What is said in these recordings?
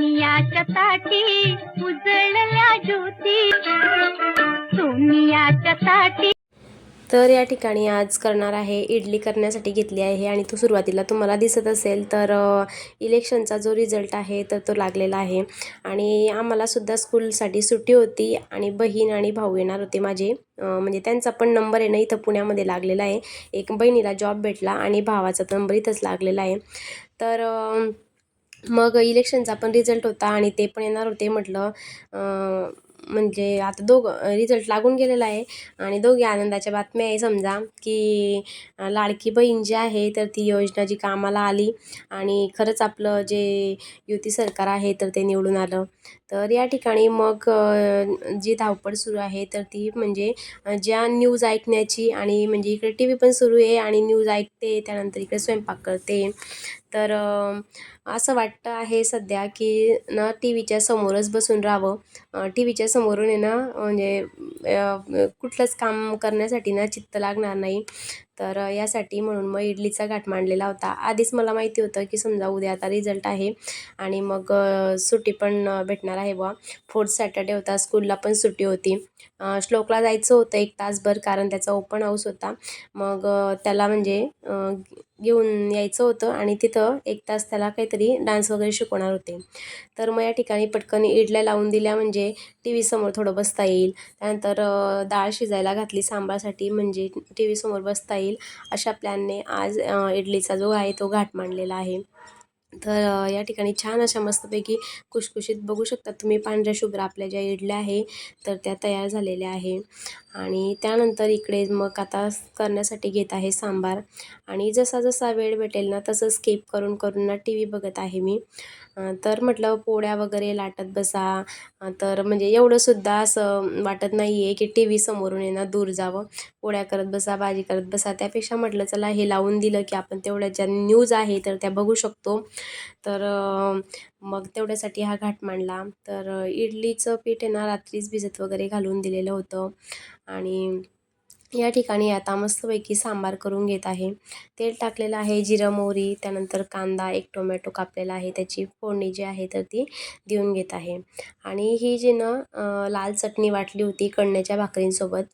सोनियाच्या ताटी उजळल्या ज्योती. सोनियाच्या ताटी. तर या ठिकाणी आज करणार आहे इडली करण्यासाठी घेतली आहे आणि तो सुरुवातीला तुम्हाला दिसत असेल तर इलेक्शनचा जो रिझल्ट आहे तर तो लागलेला आहे. आणि आम्हालासुद्धा स्कूलसाठी सुट्टी होती आणि बहीण आणि भाऊ येणार होते माझे. म्हणजे त्यांचा पण नंबर आहे ना इथं पुण्यामध्ये लागलेला आहे. एक बहिणीला जॉब भेटला आणि भावाचा नंबर इथंच लागलेला आहे. तर मग इलेक्शनचा पण रिझल्ट होता आणि ते पण येणार होते म्हटलं. म्हणजे आता दोघं रिझल्ट लागून गेलेला आहे. आणि दोघी आनंदाच्या बातम्या आहे. समजा की लाडकी बहीण जी आहे तर ती योजना जी कामाला आली. आणि खरंच आपलं जे युती सरकार आहे तर ते निवडून आलं. तर या ठिकाणी मग जी धावपळ सुरू आहे तर ती म्हणजे ज्या न्यूज ऐकण्याची आणि म्हणजे इकडे टी व्ही पण सुरू आहे आणि न्यूज ऐकते त्यानंतर इकडे स्वयंपाक करते. तर असं वाटतं आहे सध्या की न टी व्हीच्या समोरच बसून राहावं. टी व्हीच्या समोरून आहे ना म्हणजे कुठलंच काम करण्यासाठी ना चित्त लागणार नाही. तर यासाठी म्हणून मग इडलीचा घाट मांडलेला होता. आधीच मला माहिती होतं की समजा उद्या आता रिझल्ट आहे आणि मग सुट्टी पण भेटणार आहे बुवा. फोर्थ सॅटर्डे होता स्कूलला पण सुट्टी होती. श्लोकला जायचं होतं एक तासभर कारण त्याचा ओपन हाऊस होता. मग त्याला म्हणजे घेऊन यायचं होतं आणि तिथं एक तास त्याला काहीतरी डान्स वगैरे शिकवणार होते. तर मग या ठिकाणी पटकन इडल्या लावून दिल्या म्हणजे टी व्हीसमोर थोडं बसता येईल. त्यानंतर डाळ शिजायला घातली सांबारसाठी म्हणजे टी व्हीसमोर बसता येईल. अशा प्लॅनने आज इडलीचा जो आहे तो घाट मांडलेला आहे. तर या ठिकाणी छान अशा मस्तपैकी खुशखुशीत बघू शकता तुम्ही पांढऱ्या शुभ्र आपल्या ज्या इडल्या आहे तर त्या तयार झालेल्या आहे. आणि त्यानंतर इकडे मग आता करण्यासाठी घेत आहे सांबार. आणि जसा जसा वेळ भेटेल ना तसं स्किप करून करून ना टी व्ही बघत आहे मी. तर म्हटलं पोळ्या वगैरे लाटत बसा. तर म्हणजे एवढंसुद्धा असं वाटत नाही आहे की टी व्ही समोरून येणार दूर जावं. पोळ्या करत बसा भाजी करत बसा. त्यापेक्षा म्हटलं चला हे लावून दिलं की आपण तेवढ्या ज्या न्यूज आहे तर त्या बघू शकतो. तर मग तेवढ्यासाठी हा घाट मांडला. तर इडलीचं पीठ आहे ना रात्रीच भिजत वगैरे घालून दिलेलं होतं. आणि या ठिकाणी आता मस्तपैकी सांबार करून घेत आहे. तेल टाकलेलं आहे जिरं मोहरी त्यानंतर कांदा एक टोमॅटो कापलेला आहे त्याची फोडणी जी आहे तर ती देऊन घेत आहे. आणि ही जी न लाल चटणी वाटली होती कणण्याच्या भाकरींसोबत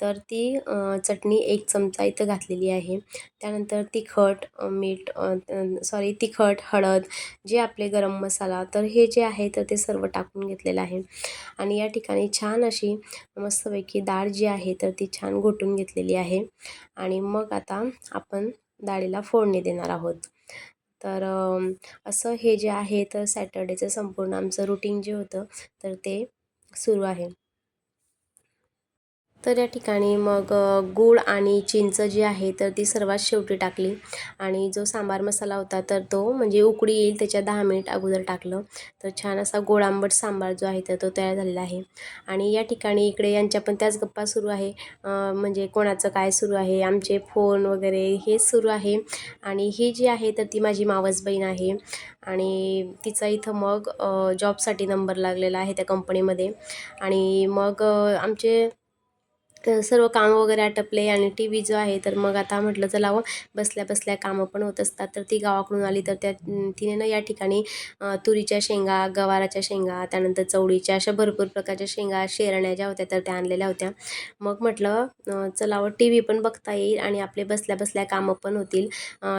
तर ती चटणी एक चमचा इथं घातलेली आहे. त्यानंतर तिखट मीठ सॉरी तिखट हळद जे आपले गरम मसाला तर हे जे आहे तर ते सर्व टाकून घेतलेलं आहे. आणि या ठिकाणी छान अशी मस्तपैकी डाळ जी आहे तर ती छान कुटून घेतलेली आहे. आणि मग आता आपण डाळीला फोडणी देणार आहोत. तर असं हे जे आहे तर सॅटर्डेचं संपूर्ण आमचं रुटीन जे होतं तर ते सुरू आहे. तर या ठिकाणी मग गूळ आणि चिंच जी आहे तर ती सर्वात शेवटी टाकली. आणि जो सांबार मसाला होता तर तो म्हणजे उकळी येईल त्याच्या दहा मिनिट अगोदर टाकलं. तर छान असा गोळांबट आंबट सांबार जो आहे तर तो तयार झालेला आहे. आणि या ठिकाणी इकडे यांच्या पण त्याच गप्पा सुरू आहे. म्हणजे कोणाचं काय सुरू आहे आमचे फोन वगैरे हेच सुरू आहे. आणि ही जी आहे तर ती माझी मावस बहीण आहे. आणि तिचा इथं मग जॉबसाठी नंबर लागलेला आहे त्या कंपनीमध्ये. आणि मग आमचे तर सर्व कामं वगैरे आटपले आणि टी व्ही जो आहे तर मग आता म्हटलं चला व बसल्या बसल्या कामं पण होत असतात. तर ती गावाकडून आली तर त्या तिने ना या ठिकाणी तुरीच्या शेंगा गवाराच्या शेंगा त्यानंतर चवळीच्या अशा भरपूर प्रकारच्या शेंगा शेरण्या ज्या होत्या तर त्या आणलेल्या होत्या. मग म्हटलं चला व टी व्ही पण बघता येईल आणि आपले बसल्या बसल्या कामं पण होतील.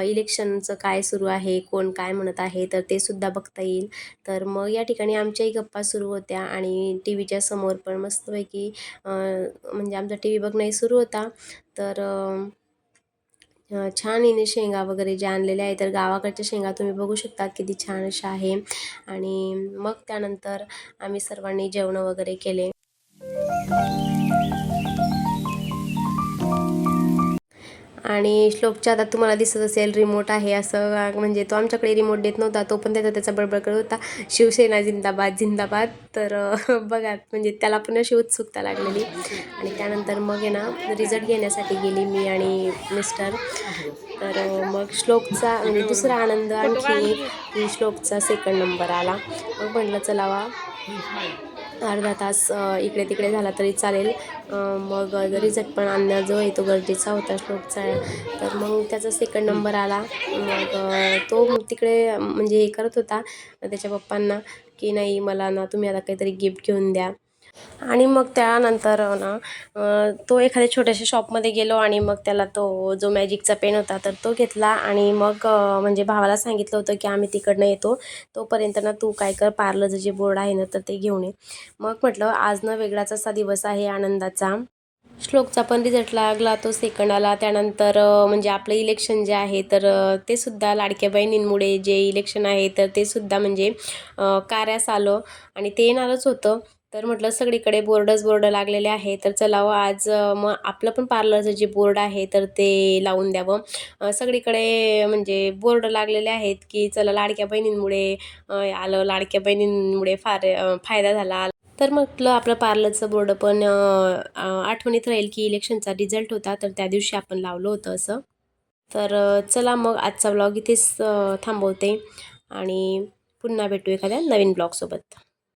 इलेक्शनचं काय सुरू आहे कोण काय म्हणत आहे तर ते सुद्धा बघता येईल. तर मग या ठिकाणी आमच्याही गप्पा सुरू होत्या आणि टी व्हीच्या समोर पण मस्तपैकी म्हणजे आमचा टी व्ही बघणंही सुरू होता. तर छान हिने शेंगा वगैरे जे आणलेल्या आहे तर गावाकडच्या शेंगा तुम्ही बघू शकता किती छान अशा आहे. आणि मग त्यानंतर आम्ही सर्वांनी जेवणं वगैरे केले. आणि श्लोकच्या आता तुम्हाला दिसत असेल रिमोट आहे असं म्हणजे तो आमच्याकडे रिमोट देत नव्हता तो पण त्याचा त्याचा बडबड करत होता. शिवसेना जिंदाबाद जिंदाबाद. तर बघा म्हणजे त्याला पण अशी उत्सुकता लागलेली. आणि त्यानंतर मग आहे ना रिझल्ट घेण्यासाठी गेली मी आणि मिस्टर तर मग श्लोकचा म्हणजे दुसरा आनंद आणखी की श्लोकचा सेकंड नंबर आला. मग म्हटलं चलावा अर्धा तास इकडे तिकडे झाला तरी चालेल. मग रिझल्ट पण आणणं जो आहे तो गरजेचा होता श्लोकचा तर मग त्याचा सेकंड नंबर आला. मग तो तिकडे म्हणजे हे करत होता त्याच्या पप्पांना की नाही मला ना तुम्ही आता काहीतरी गिफ्ट घेऊन द्या. आणि मग त्यानंतर ना तो एखाद्या छोट्याशा शॉपमध्ये गेलो आणि मग त्याला तो जो मॅजिकचा पेन होता तर तो घेतला. आणि मग म्हणजे भावाला सांगितलं होतं की आम्ही तिकडनं येतो. तोपर्यंत ना तू काय कर पार्लरचं जे बोर्ड आहे ना तर ते घेऊन ये. मग म्हटलं आज ना वेगळाच असा दिवस आहे आनंदाचा. श्लोकचा पण रिझल्ट लागला तो सेकंड आला. त्यानंतर म्हणजे आपलं इलेक्शन जे आहे तर ते सुद्धा लाडक्या बहिणींमुळे जे इलेक्शन आहे तर ते सुद्धा म्हणजे कार्यास आलं. आणि ते येणारच होतं. तर म्हटलं सगळीकडे बोर्डच बोर्ड लागलेले आहे. तर चला हो, आज मग आपलं पण पार्लरचं जे बोर्ड आहे तर ते लावून द्यावं. सगळीकडे म्हणजे बोर्ड लागलेले आहेत की चला लाडक्या बहिणींमुळे आलं लाडक्या बहिणींमुळे फार फायदा झाला. तर म्हटलं आपलं पार्लरचं बोर्ड पण आठवणीत राहील की इलेक्शनचा रिझल्ट होता तर त्या दिवशी आपण लावलं होतं असं. तर चला मग आजचा ब्लॉग इथेच थांबवते आणि पुन्हा भेटू एखाद्या नवीन ब्लॉगसोबत.